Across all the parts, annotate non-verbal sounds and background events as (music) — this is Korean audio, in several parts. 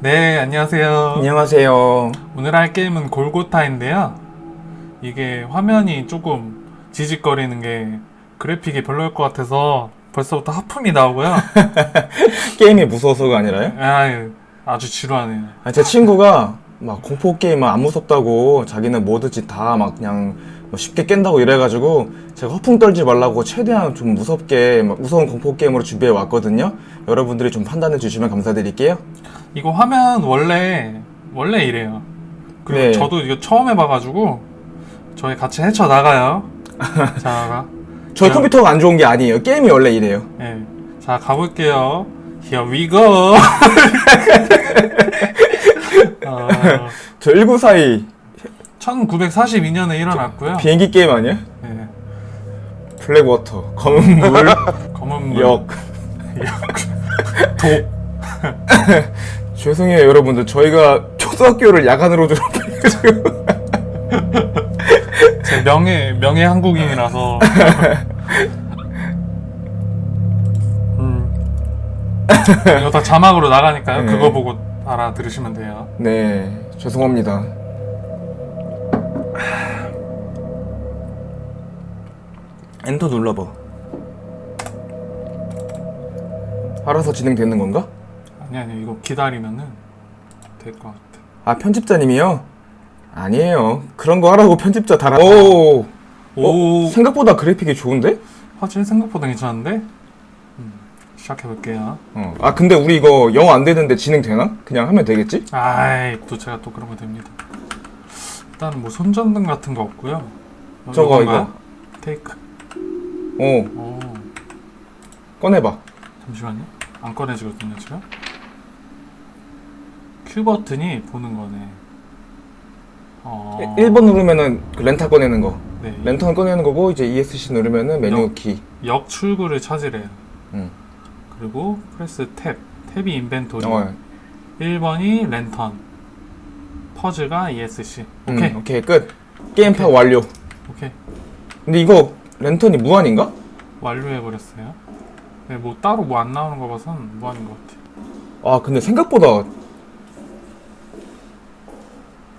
네, 안녕하세요. 안녕하세요. 오늘 할 게임은 골고타인데요. 이게 화면이 조금 지직거리는 게 그래픽이 별로일 것 같아서 벌써부터 하품이 나오고요. (laughs) 게임이 무서워서가 아니라요? 아유, 아주 지루하네요. 아, 제 친구가 막 공포 게임 안 무섭다고 자기는 뭐든지 다 막 그냥 뭐 쉽게 깬다고 이래가지고 제가 허풍 떨지 말라고 최대한 좀 무섭게 막 무서운 공포 게임으로 준비해 왔거든요. 여러분들이 좀 판단해 주시면 감사드릴게요. 이거 화면 원래 원래 이래요. 그리고 네. 저도 이거 처음 해봐가지고 저희 같이 헤쳐 나가요. (laughs) 자, 저희 네. 컴퓨터가 안 좋은 게 아니에요. 게임이 원래 이래요. 네, 자 가볼게요. Here we go. (laughs) (laughs) 어, 저 1942 1942년에 일어났고요. 비행기 게임 아니야? 네, 블랙워터 검은 물 (laughs) 검은 물, 역. 독. (laughs) 죄송해요 여러분들 저희가 초등학교를 야간으로 졸업해가지고 (laughs) 제 명예 명예 한국인이라서. 음. 이거 다 자막으로 나가니까요. 네. 그거 보고 알아 들으시면 돼요. 네 죄송합니다. 엔터 눌러봐. 알아서 진행되는 건가? 아니 아니 이거 기다리면은 될 것 같아. 아 편집자님이요? 아니에요. 그런 거 하라고 편집자 달아. 오, 오, 생각보다 그래픽이 좋은데? 화질 생각보다 괜찮은데? 음, 시작해 볼게요. 어. 아 근데 우리 이거 영어 안 되는데 진행되나? 그냥 하면 되겠지? 아이 또 제가 또 그러면 됩니다. 일단 뭐 손전등 같은 거 없고요. 어, 저거 이건가요? 테이크. 오 오 꺼내봐. 잠시만요. 안 꺼내지거든요 지금. 큐 버튼이 보는 거네. 어. 1번 누르면은 그 렌탈 꺼내는 거. 네. 랜턴 꺼내는 거고 이제 ESC 누르면은 메뉴 역. 키. 역 출구를 찾으래요. 응. 그리고 프레스 탭. 탭이 인벤토리. 어, 1번이 랜턴. 퍼즈가 ESC. 음, 오케이. 오케이 끝. 게임 파 완료. 오케이. 근데 이거 랜턴이 무한인가? 완료해버렸어요. 네, 뭐 따로 뭐 안 나오는 거 봐선 무한인 것 같아요. 아 근데 생각보다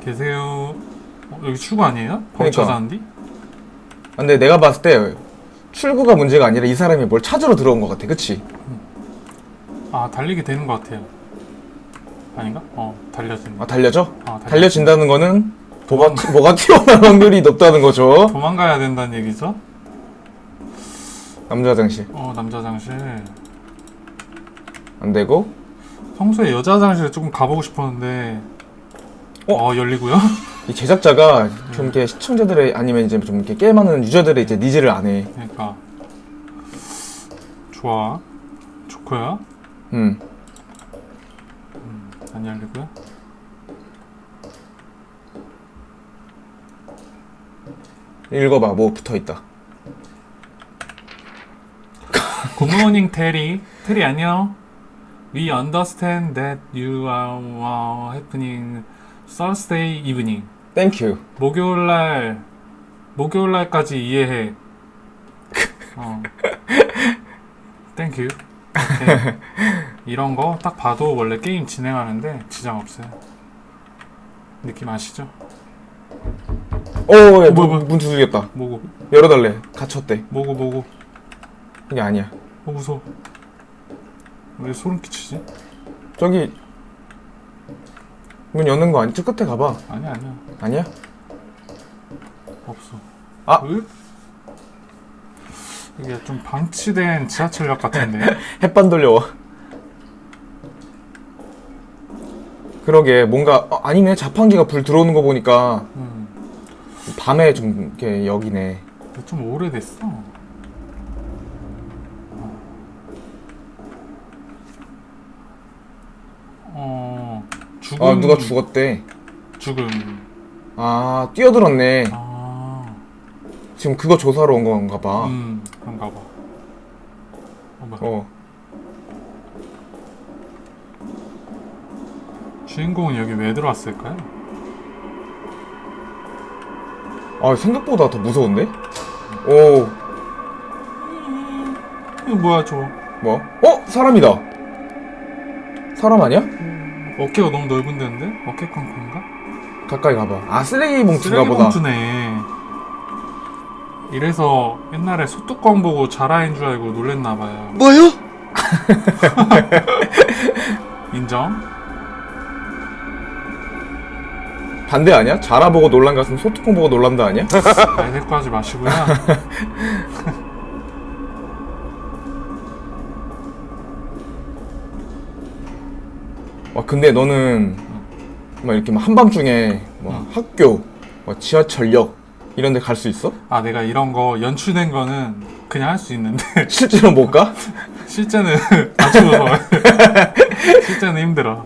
계세요. 어, 여기 출구 아니에요? 그러니까. 벌쳐자는디? 아, 근데 내가 봤을 때 출구가 문제가 아니라 이 사람이 뭘 찾으러 들어온 것 같아. 그치? 아, 달리게 되는 것 같아요. 아닌가? 어, 달려지는 아 거. 달려져? 아, 달려. 달려진다는 거는 뭐가, 튀- (laughs) 뭐가 튀어나올 확률이 높다는 거죠. 도망가야 된다는 얘기죠? 남자 화장실. 어, 남자 화장실. 안 되고. 평소에 여자 화장실에 조금 가보고 싶었는데, 어? 어, 열리고요? (laughs) 이 제작자가 좀 이렇게 시청자들의 아니면 이제 좀 이렇게 게임하는 유저들의 이제 니즈를 안 해. 그러니까. 좋아. 좋고요. 음. 안 열리고요. 읽어봐. 뭐 붙어 있다. 굿모닝 테리. 테리 안녕. We understand that you are uh, happening Thursday evening. 땡큐. 목요일 날 목요일 날까지 이해해. 어. 땡큐. 오케 이. 이런 거 딱 봐도 원래 게임 진행하는데 지장 없어요. 느낌 아시죠? 오, 야, 뭐야, 문, 뭐야. 문 두들겼다. 뭐고 열어달래. 갇혔대. 뭐고 뭐고. 이게 아니야. 어 무서워. 왜 소름 끼치지? 저기 문 여는 거 아니? 저 끝에 가봐. 아니야 아니야 아니야? 없어. 아. 으? 이게 좀 방치된 지하철역 같은데. (laughs) 햇반 돌려와. 그러게 뭔가 어, 아니네 자판기가 불 들어오는 거 보니까 음, 밤에 좀 이렇게 여기네. 좀 오래됐어. 어 죽음. 아 누가 죽었대. 죽음. 아 뛰어들었네. 아, 지금 그거 조사로 온 건가 봐. 음 그런가 봐. 어, 뭐야. 어. 주인공은 여기 왜 들어왔을까요? 아 생각보다 더 무서운데? 오 이거 뭐야 저? 뭐? 어 사람이다. 사람 아니야? 음, 어깨가 너무 넓은 데인데? 어깨 框框인가? 가까이 가봐. 아 쓰레기 봉투가 쓰레기 보다. 봉투네. 이래서 옛날에 소뚜껑 보고 자라인 줄 알고 놀랬나 봐요. 뭐요? (laughs) 인정? 반대 아니야? 자라 보고 놀란 거 같으면 소뚜껑 보고 놀란다 아니야? 말 대꾸 하지 마시고요. (laughs) 와 근데 너는 막 이렇게 막 한밤중에 뭐 응. 학교, 뭐 지하철역 이런 데 갈 수 있어? 아 내가 이런 거 연출된 거는 그냥 할 수 있는데 (laughs) 실제로 못 가? (laughs) 실제는 안 추워서 실제는 힘들어.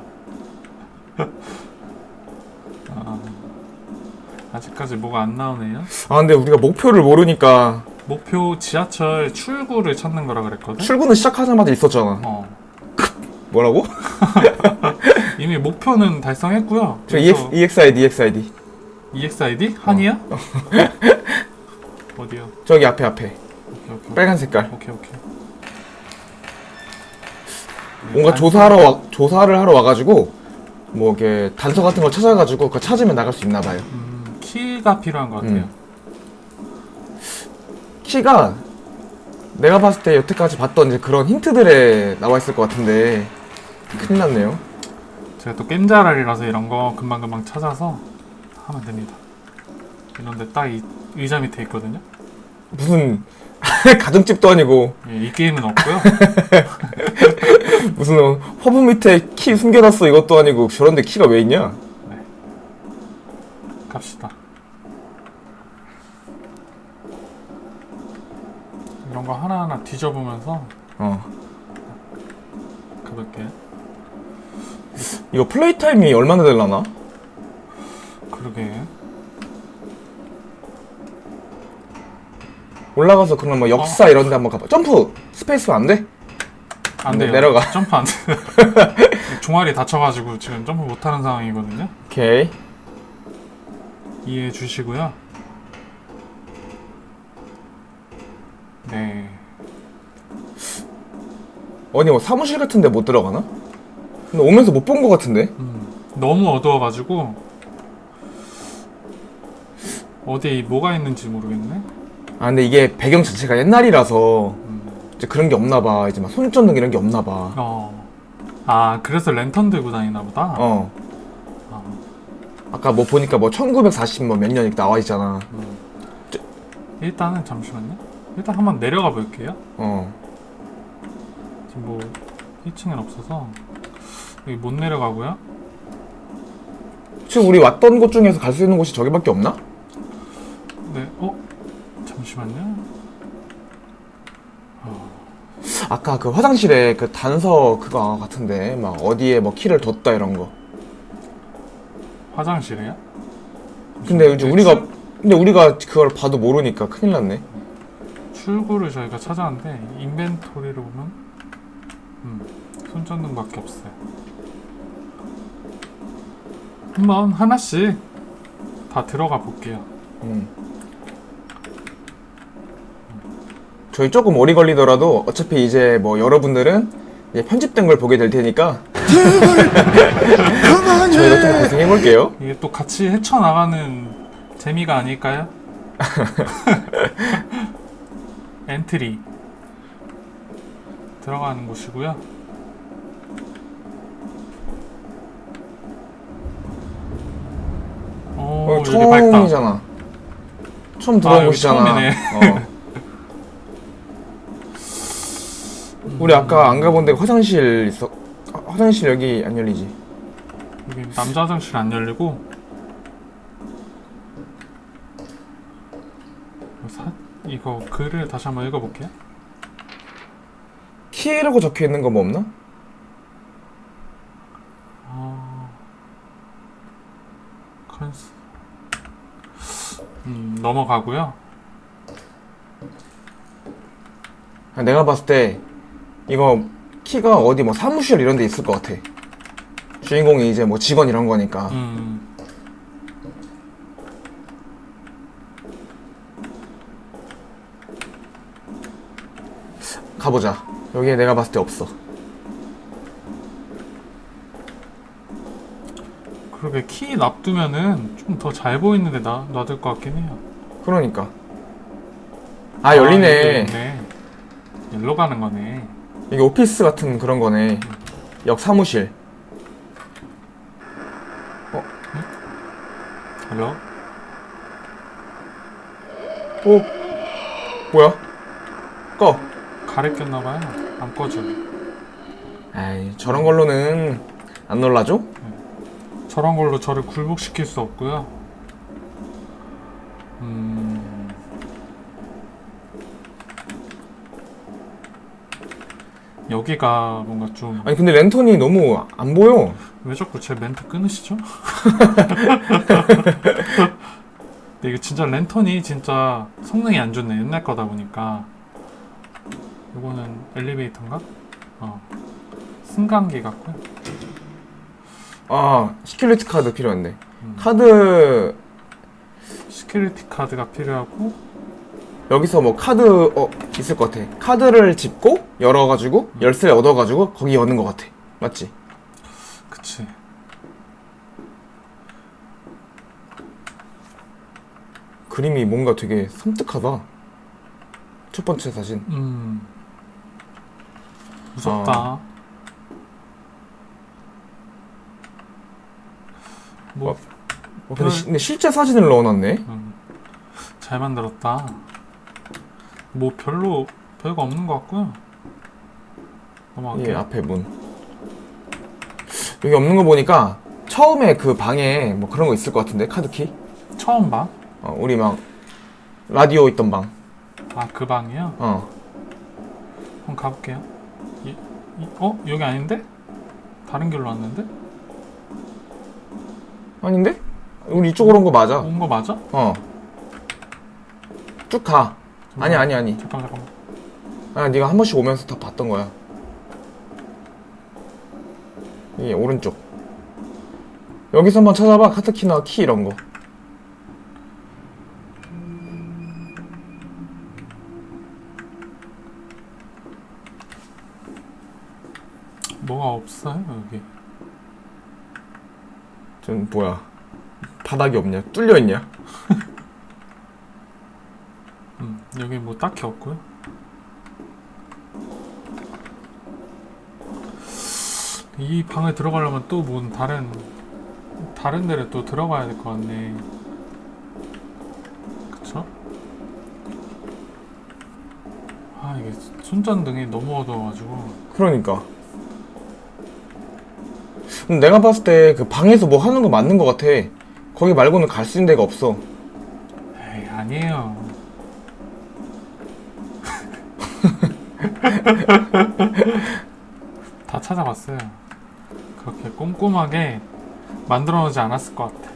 아, 아직까지 뭐가 안 나오네요. 아 근데 우리가 목표를 모르니까 목표 지하철 출구를 찾는 거라 그랬거든. 출근을 시작하자마자 있었잖아. 어. 뭐라고? (laughs) 이미 목표는 달성했고요. 저 그래서 EX, EXID, EXID. EXID 한이야? (laughs) 어디요? 저기 앞에 앞에 오케이 오케이 빨간 색깔. 오케이 오케이. 뭔가 단- 조사하러 와, 조사를 하러 와가지고 뭐 이렇게 단서 같은 걸 찾아가지고 그거 찾으면 나갈 수 있나 봐요. 음, 키가 필요한 것 같아요. 음. 키가 내가 봤을 때 여태까지 봤던 이제 그런 힌트들에 나와 있을 것 같은데 큰일 났네요. 제가 또 겜자랄이라서 이런 거 금방금방 찾아서 하면 됩니다. 이런데 딱 이 의자 밑에 있거든요. 무슨 (laughs) 가정집도 아니고 예, 이 게임은 없고요. (laughs) 무슨 허브 밑에 키 숨겨놨어 이것도 아니고 저런데 키가 왜 있냐? 갑시다. 이런 거 하나하나 뒤져보면서 어 가볼게요. 이거 플레이 타임이 얼마나 될라나? 그러게. 올라가서 그럼 뭐 역사 이런 데 한번 가봐. 점프 스페이스 안 돼? 안 돼요. 내려가. 점프 안 돼. (laughs) 종아리 다쳐가지고 지금 점프 못하는 상황이거든요. 오케이. 이해해 주시고요. 네. 어디 뭐 사무실 같은데 못 들어가나? 근데 오면서 못 본 것 같은데? 음, 너무 어두워가지고 어디에 뭐가 있는지 모르겠네. 아 근데 이게 배경 자체가 옛날이라서 음. 이제 그런 게 없나 봐. 이제 막 손전등 이런 게 없나 봐. 어. 아 그래서 랜턴 들고 다니나 보다. 어. 아, 아까 뭐 보니까 뭐 1940 뭐 몇 년 이렇게 나와 있잖아. 음. 일단은 잠시만요. 일단 한번 내려가 볼게요. 어. 지금 뭐 1층엔 없어서 여기 못 내려가고요. 지금 우리 왔던 곳 중에서 갈 수 있는 곳이 저기밖에 없나? 네. 어? 잠시만요. 아까 그 화장실에 그 단서 그거 같은데 막 어디에 뭐 키를 뒀다 이런 거. 화장실이야? 근데 이제 네, 우리가 근데 우리가 그걸 봐도 모르니까 큰일 났네. 출구를 저희가 찾았는데 인벤토리를 보면 음, 손전등밖에 없어요. 한번 하나씩 다 들어가 볼게요. 음. 저희 조금 오래 걸리더라도 어차피 이제 뭐 여러분들은 이제 편집된 걸 보게 될 테니까 저희가 좀 고생해 볼게요. 이게 또 같이 헤쳐나가는 재미가 아닐까요? (laughs) 엔트리 들어가는 곳이고요. 오, 어. 처음이잖아. 처음 들어온 아, 곳이잖아. 어. 우리 아까 안 가본 데 화장실 있어. 아, 화장실 여기 안 열리지. 여기 남자 화장실 안 열리고 사, 이거 글을 다시 한번 읽어볼게요. 키라고 적혀 있는 거 뭐 없나? 어... 컨스... 음, 넘어가고요. 아, 내가 봤을 때 이거 키가 어디 뭐 사무실 이런 데 있을 것 같아. 주인공이 이제 뭐 직원 이런 거니까. 음, 가보자. 여기에 내가 봤을 때 없어. 이렇게 키 놔두면은 좀 더 잘 보이는데 나, 놔둘 것 같긴 해요. 그러니까. 아, 열리네. 이게 열리네. 열로 가는 거네. 이게 오피스 같은 그런 거네. 역 사무실. 열로? 오. 뭐야? 꺼. 가래 꼈나봐요. 안 꺼져. 아이, 저런 걸로는 안 놀라죠? 저런 걸로 저를 굴복시킬 수 없고요. 음, 여기가 뭔가 좀 왜 아니, 근데 랜턴이 너무 안 보여. 자꾸 제 멘트 끊으시죠? (laughs) 근데 이거 진짜 랜턴이 진짜 성능이 안 좋네 옛날 거다 보니까 이거는 엘리베이터인가? 어 승강기 같고요. 아, 시큐리티 카드 필요한데. 음. 카드, 시큐리티 카드가 필요하고 여기서 뭐 카드, 어, 있을 것 같아. 카드를 짚고, 열어가지고, 열쇠를 얻어가지고, 거기 여는 것 같아. 맞지? 그치. 그림이 뭔가 되게 섬뜩하다. 첫 번째 사진. 음. 무섭다. 아. 뭐, 어, 근데, 시- 근데 실제 사진을 넣어놨네? 음, 잘 만들었다. 뭐 별로 별거 없는 것 같고요. 넘어갈게요. 예, 앞에 문. 여기 없는 거 보니까 처음에 그 방에 뭐 그런 거 있을 것 같은데 카드키? 처음 방? 어, 우리 막 라디오 있던 방. 아 그 방이요? 어. 한번 가볼게요. 이, 이, 어 여기 아닌데? 다른 길로 왔는데? 아닌데? 우리 이쪽으로 온 거 맞아. 온 거 맞아? 어. 쭉 가. 아니 아니 아니. 잠깐 잠깐만. 아, 네가 한 번씩 오면서 다 봤던 거야. 이 오른쪽. 여기서 한번 찾아봐. 카드키나 키 이런 거. 뭐가 없어요 여기. 좀 뭐야? 바닥이 없냐? 뚫려 있냐? (laughs) 음, 여기 뭐 딱히 없고요. 이 방에 들어가려면 또 뭔 다른 다른 데를 또 들어가야 될 것 같네. 그쵸? 아 이게 손전등이 너무 어두워가지고 그러니까. 음, 내가 봤을 때 그 방에서 뭐 하는 거 맞는 거 같아. 거기 말고는 갈 수 있는 데가 없어. 에이 아니에요. (laughs) 다 찾아봤어요. 그렇게 꼼꼼하게 만들어 놓지 않았을 것 같아.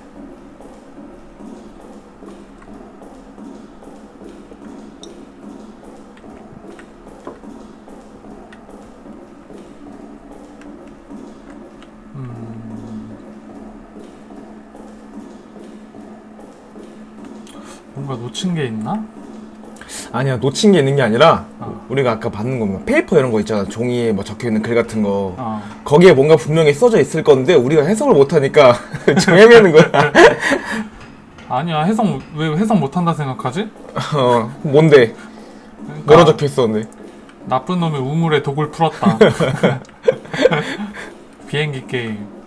놓친 게 있나? 아니야, 놓친 게 있는 게 아니라 어. 우리가 아까 받는 거면 페이퍼 이런 거 있잖아. 종이에 뭐 적혀 있는 글 같은 거. 어. 거기에 뭔가 분명히 써져 있을 건데 우리가 해석을 못 하니까 (laughs) 좀 헤매는 거야. (laughs) 아니야 해석 왜 해석 못한다 생각하지? 어, 뭔데? 그러니까 뭐라 적혀 있었는데? 나쁜 놈의 우물에 독을 풀었다. (laughs) 비행기 게임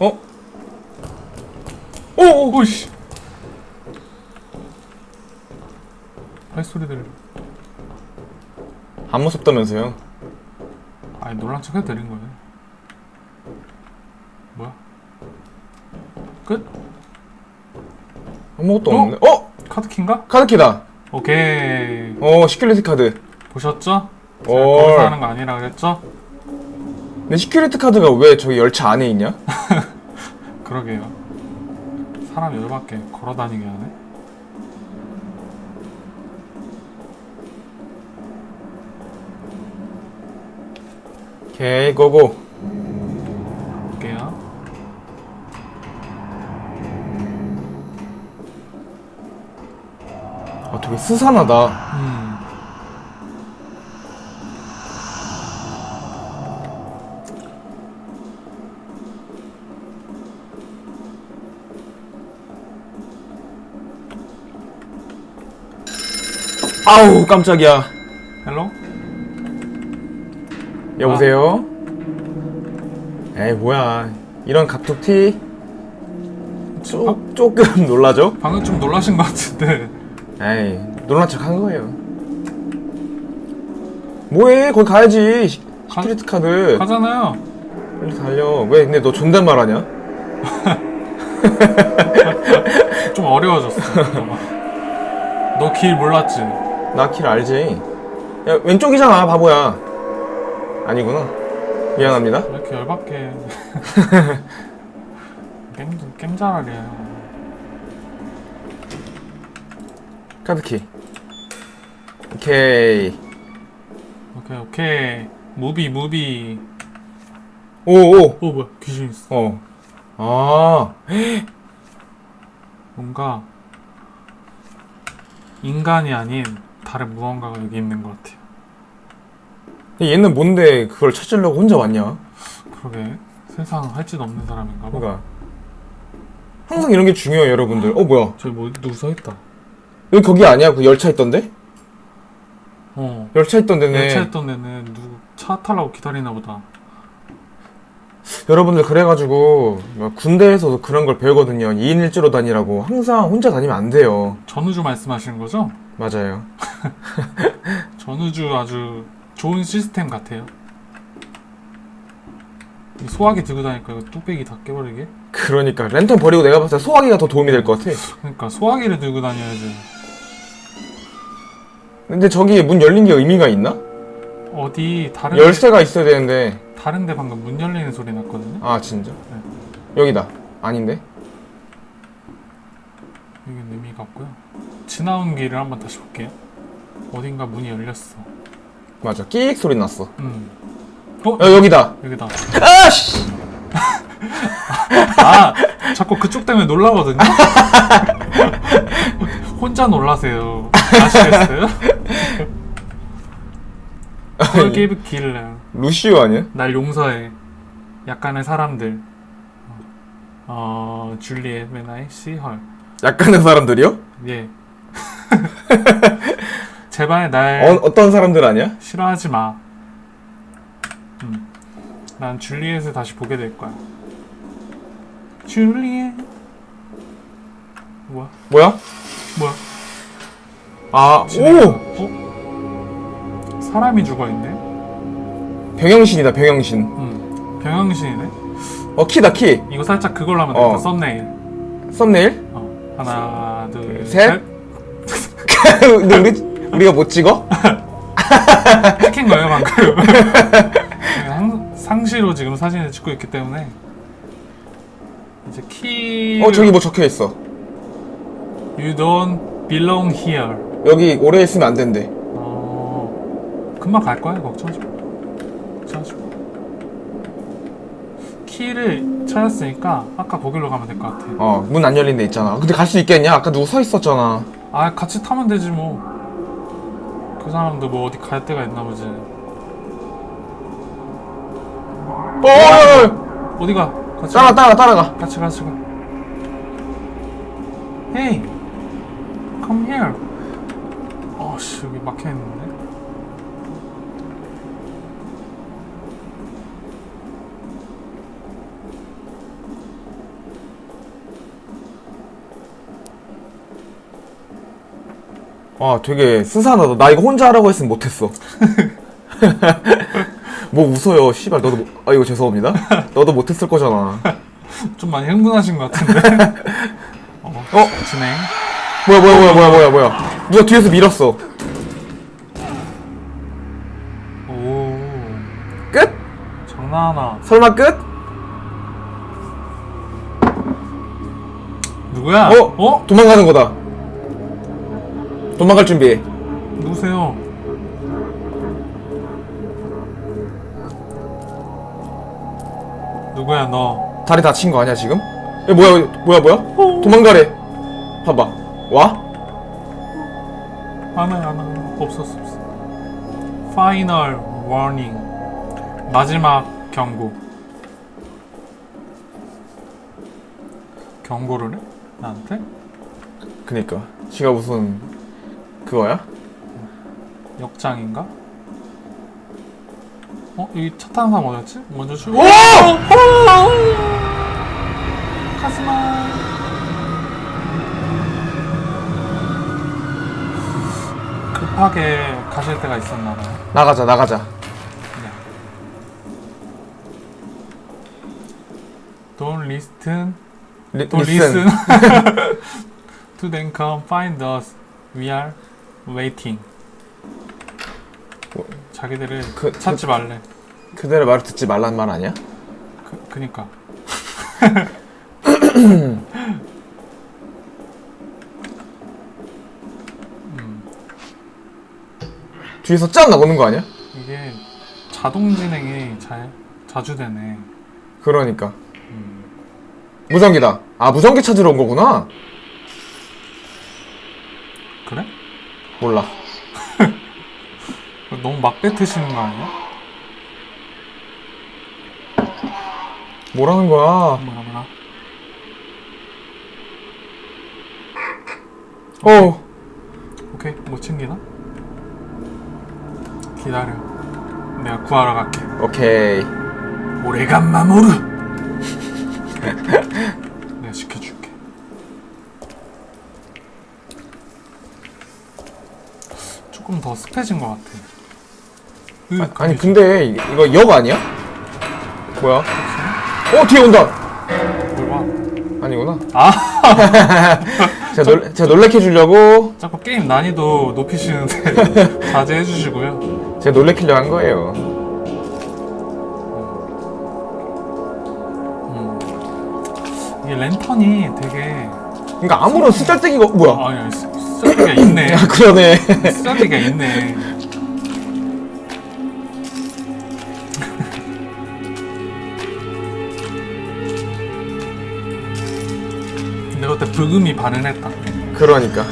어? 오, 오, 오이씨. 발소리 들려. 안 무섭다면서요? 아니 놀란 척 해도 되는 거네. 뭐야? 끝? 아무것도 어? 없네. 어? 카드키인가? 카드키다. 오케이. 어, 시큐리티 카드. 보셨죠? 제가 오. 거기서 하는 거 아니라 그랬죠? 근데 시큐리티 카드가 왜 저기 열차 안에 있냐? (laughs) 그러게요. 사람 열받게 걸어다니게 하네. 오케이 고고. 볼게요. 아 되게 스산하다. 음. 아우 깜짝이야 헬로? 여보세요? 에이 뭐야 이런 갑툭튀 쪼, 조금 (laughs) 놀라죠? 방금 좀 놀라신 것 같은데. 에이 놀란 척 한 거예요 뭐해 거기 가야지 시- 가- 스트리트 카드 가잖아요. 빨리 달려 왜 근데 너 존댓말 하냐? (laughs) 좀 어려워졌어. (laughs) 너 길 몰랐지? 나길 알지 야 왼쪽이잖아 바보야 아니구나 미안합니다 왜 이렇게 열받게. 게임, 게임 잘하래요. 카드키 오케이 오케이, 오케이. 무비, 무비. 오오 어, 뭐야. 귀신 있어. 어. 아, (gasps) 뭔가 인간이 아닌 다른 무언가가 여기 있는 것 같아요. 얘는 뭔데 그걸 찾으려고 혼자 왔냐? 그러게 세상 할 짓 없는 사람인가 봐. 그러니까 항상 이런 게 중요해요, 여러분들. 어, 뭐야? 저기 뭐 누구 서 있다. 여기 거기 아니야? 그 열차 있던데? 어. 열차 있던 데네. 열차했던 데는 누구 차 타려고 기다리나 보다. 여러분들 그래가지고 막 군대에서도 그런 걸 배우거든요. 2인 1조로 다니라고. 항상 혼자 다니면 안 돼요. 전우주 말씀하시는 거죠? 맞아요. (laughs) 전우주 아주 좋은 시스템 같아요. 이 소화기 들고 다니까 이거 뚝배기 다 깨버리게? 그러니까 랜턴 버리고 내가 봤을 때 소화기가 더 도움이 될 것 같아. 그러니까 소화기를 들고 다녀야지. 근데 저기 문 열린 게 의미가 있나? 어디 다른 열쇠가 있어야 되는데. 다른데 방금 문 열리는 소리 났거든요. 아, 진짜? 여기다. 아닌데? 여긴 의미가 없고요. 지나온 길을 한번 다시 볼게요. 어딘가 문이 열렸어. 맞아. 끼익 소리 났어. 음. 어? 야, 여기다. 여기다. 아씨! (laughs) 아, 자꾸 그쪽 때문에 놀라거든요. (laughs) 혼자 놀라세요. 아시겠어요? (laughs) Forgive killer. 루시오 아니야? 날 용서해. 약간의 사람들. 어, 줄리엣 when I see her. 약간의 사람들이요? 예. (laughs) 제발 날 어, 어떤 사람들 아니야? 싫어하지 마. 음. 난 줄리엣을 다시 보게 될 거야. 줄리엣. 뭐야? 뭐야? 뭐야? 아, 진행자. 오! 어? 사람이 죽어 있네. 병영신이다, 병영신. 음. 병영신이네. 어, 키다, 키. 이거 살짝 그걸로 하면 어. 되겠다. 썸네일. 썸네일? 어. 하나, 둘, 셋. 셋. (laughs) 근데 우리, 우리가 못 찍어? 찍힌 거예요 방금. 상, 상시로 지금 사진을 찍고 있기 때문에 이제 키. 어, 저기 뭐 적혀 있어. You don't belong here. 여기 오래 있으면 안 된대. 어, 금방 갈 거야 걱정하지 마. 키를 찾았으니까 아까 거기로 가면 될 것 같아. 어, 문 안 열린 데 있잖아. 근데 갈 수 있겠냐? 아까 누구 서 있었잖아. 아 같이 타면 되지 뭐. 그 사람도 뭐 어디 갈 데가 있나 보지. 어, 어, 어, 어디가? 같이 따라, 가. 따라, 따라가. 같이 같이 가. Hey, come here. 어씨 여기 막혀 있는데. 아, 되게 스산하다. 나 이거 혼자 하라고 했으면 못했어. (laughs) 뭐 웃어요. 씨발, 너도, 못- 아, 이거 죄송합니다. 너도 못했을 거잖아. 좀 많이 흥분하신 것 같은데. (laughs) 어, 어? 진행. 뭐야, 뭐야, 뭐야, 뭐야, 뭐야, 뭐야. 누가 뒤에서 밀었어. 오, 끝? 장난하나. 설마 끝? 누구야? 어? 어? 도망가는 거다. 도망갈 준비해. 누구세요? 누구야 너? 다리 다친 거 아니야 지금? 야 뭐야 뭐야 뭐야? 도망가래. 봐봐. 와? 하나 하나 없었어 없어. Final warning. 마지막 경고. 경고를 해? 나한테? 그니까 지가 무슨 그거야? 역장인가? 어? 여기 차 타는 사람 어디였지? 먼저 출. 오! 가스마. 급하게 가실 때가 있었나 봐요. 나가자 나가자 네. Don't listen. 리, Don't 리슨 listen. (laughs) (laughs) to them come find us. We are waiting. 뭐, 자기들을 그- 찾지 말래. 그대로 말을 듣지 말란 말 아니야? 그, 그니까. 음, (laughs) 뒤에서 짠 나오는 거 아니야? 이게 자동 진행이 잘 자주 되네. 그러니까 음, 무전기다 아 무전기 찾으러 온 거구나 그래? 몰라 (laughs) 너무 막 뱉으시는 거 아니야? 뭐라는 거야 뭐라 뭐라. 어 오케이 못 챙기나? 기다려. 내가 구하러 갈게. 오케이 오래간 마모루. (laughs) 내가 시켜줄게. 조금 더 습해진 것 같아. 으, 아, 아니 근데 이- 이거 역 아니야? 뭐야? 어 뒤에 온다 뭘 봐? 아니구나 아, (laughs) 제가, 놀, 제가 놀래켜 주려고 자꾸 게임 난이도 높이시는데 (laughs) 자제해 주시고요. 제가 놀래키려 한 거예요 음. 이게 랜턴이 되게 그러니까 아무런 쓰잘데기가 없- 뭐야 아니 아니 쓰레기가 있네. 아 그러네 쓰레기가 있네. 내가 그때 불금이 발현했다. 그러니까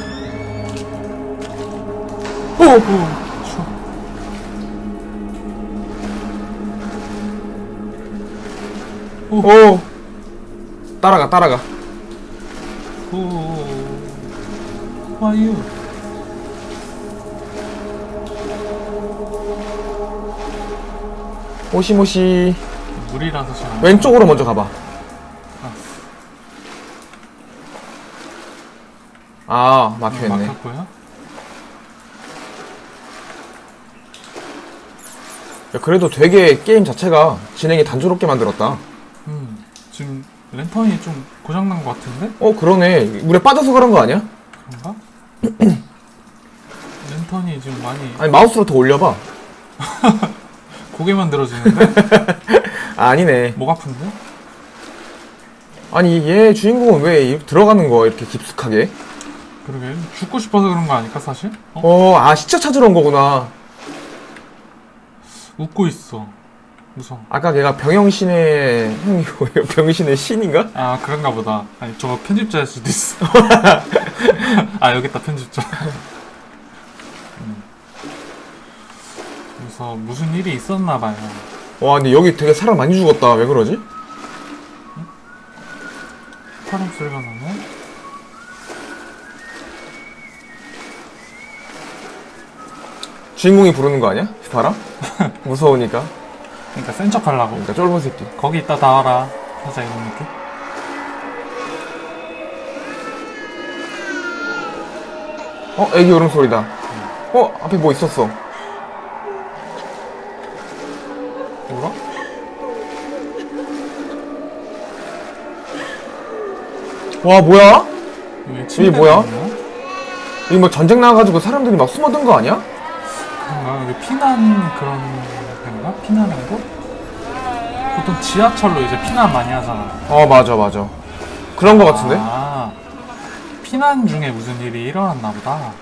오, 오, 추워. 오 따라가 따라가 오, 와유. 모시모시 물이라서 잘. 왼쪽으로 먼저 가봐 아 막혀있네 막혔고요. 야, 그래도 되게 게임 자체가 진행이 단조롭게 만들었다 음, 지금 랜턴이 좀 고장난 것 같은데? 어 그러네 물에 빠져서 그런 거 아니야? 그런가? (clears throat) 랜턴이 지금 많이 아니 마우스로 더 올려봐 (laughs) 고개만 들어지는데? 아, (laughs) 아니네 목 아픈데? 아니 얘 주인공은 왜 들어가는 거야 이렇게 깊숙하게 그러게 죽고 싶어서 그런 거 아닐까 사실? 어? 어아 시체 찾으러 온 거구나 웃고 있어 무서워 아까 걔가 병영신의 형이 뭐예요? (laughs) 병신의 신인가? 아 그런가 보다 아니 저거 편집자일 수도 있어 (laughs) 아 여기 있다 편집자 음. 그래서 무슨 일이 있었나 봐요 와 근데 여기 되게 사람 많이 죽었다 왜 그러지? 사람 소리가 나네 주인공이 부르는 거 아니야? 바람? (laughs) 무서우니까 그러니까 센 척 하려고 그러니까 쫄보 새끼 거기 있다 나와라 살짝 이런 느낌? 어 애기 울음소리다 어 앞에 뭐 있었어 뭐라? 와 뭐야? 이게 뭐야? 있나? 여기 뭐 전쟁 나가지고 사람들이 막 숨어든 거 아니야? 그런가? 피난 그런? 피난한 곳? 보통 지하철로 이제 피난 많이 하잖아. 어 맞아 맞아 그런 거 같은데? 아, 피난 중에 무슨 일이 일어났나 보다.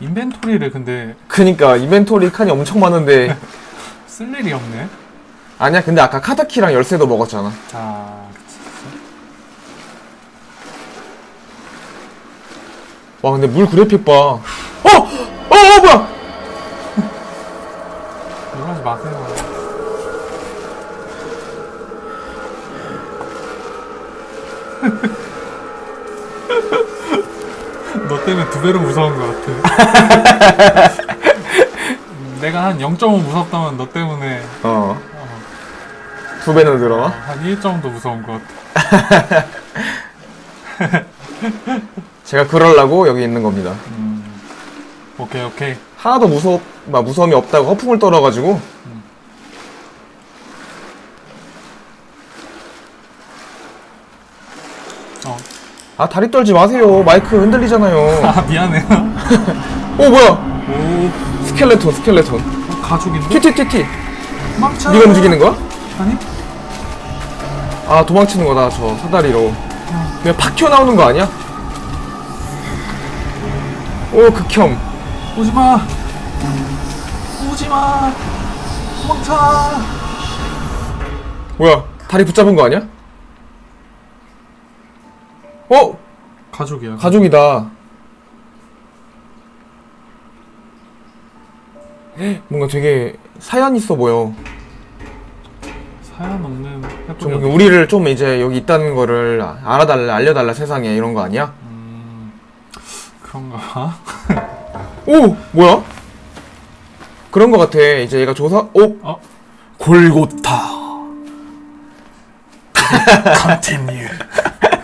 인벤토리를 근데 그니까 이벤토리 칸이 엄청 많은데 (laughs) 쓸 일이 없네. 아니야 근데 아까 카드키랑 열쇠도 먹었잖아 아, 그치, 그치. 와 근데 물 그래픽 봐. 어! 어! 어 뭐야? 놀라지 마세요. (laughs) 너 때문에 두 배로 무서운 것 같아. (laughs) 내가 한 0.5 무섭다면 너 때문에 어. 두 배는 늘어. 한 1 정도 무서운 것 같아. (laughs) 제가 그러려고 여기 있는 겁니다. 음. 오케이 오케이. 하나도 무서 막 무서움이 없다고 허풍을 떨어가지고 어. 아 다리 떨지 마세요. 마이크 흔들리잖아요. (laughs) 아 미안해요. 오 뭐야? 오 스켈레톤 스켈레톤. 어, 가죽인데? 티티티티. 망쳐. 네가 움직이는 거야? 아니? 아 도망치는 거다 저 사다리로. 그냥 팍 튀어나오는 거 아니야? 오 극혐. 오지마. 오지마. 도망쳐. 뭐야? 다리 붙잡은 거 아니야? 어? 가죽이야. 가족이다. (gasps) 뭔가 되게 사연 있어 보여. 사연 없는 좀 해프닝. 우리를 좀 이제 여기 있다는 거를 아- 알아달라, 알려달라 세상에 이런 거 아니야? 음, 그런가 봐. (laughs) 오, 뭐야? 그런 거 같아. 이제 얘가 조사, 오, 어? 골고타. 컨티뉴.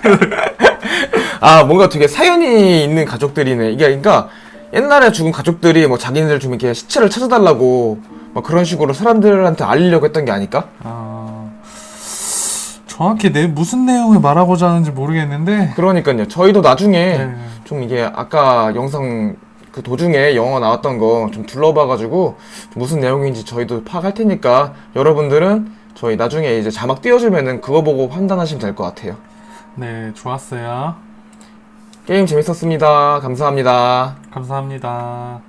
(laughs) 아, 뭔가 되게 사연이 있는 가족들이네. 이게 그러니까 옛날에 죽은 가족들이 뭐 자기네들 좀 이렇게 시체를 찾아달라고 막 그런 식으로 사람들한테 알리려고 했던 게 아닐까? 아, 정확히 내 무슨 내용을 말하고자 하는지 모르겠는데. 그러니까요. 저희도 나중에 네. 좀 이게 아까 영상 그 도중에 영어 나왔던 거 좀 둘러봐가지고 좀 무슨 내용인지 저희도 파악할 테니까 여러분들은 저희 나중에 이제 자막 띄워주면은 그거 보고 판단하시면 될 것 같아요. 네, 좋았어요. 게임 재밌었습니다. 감사합니다. 감사합니다.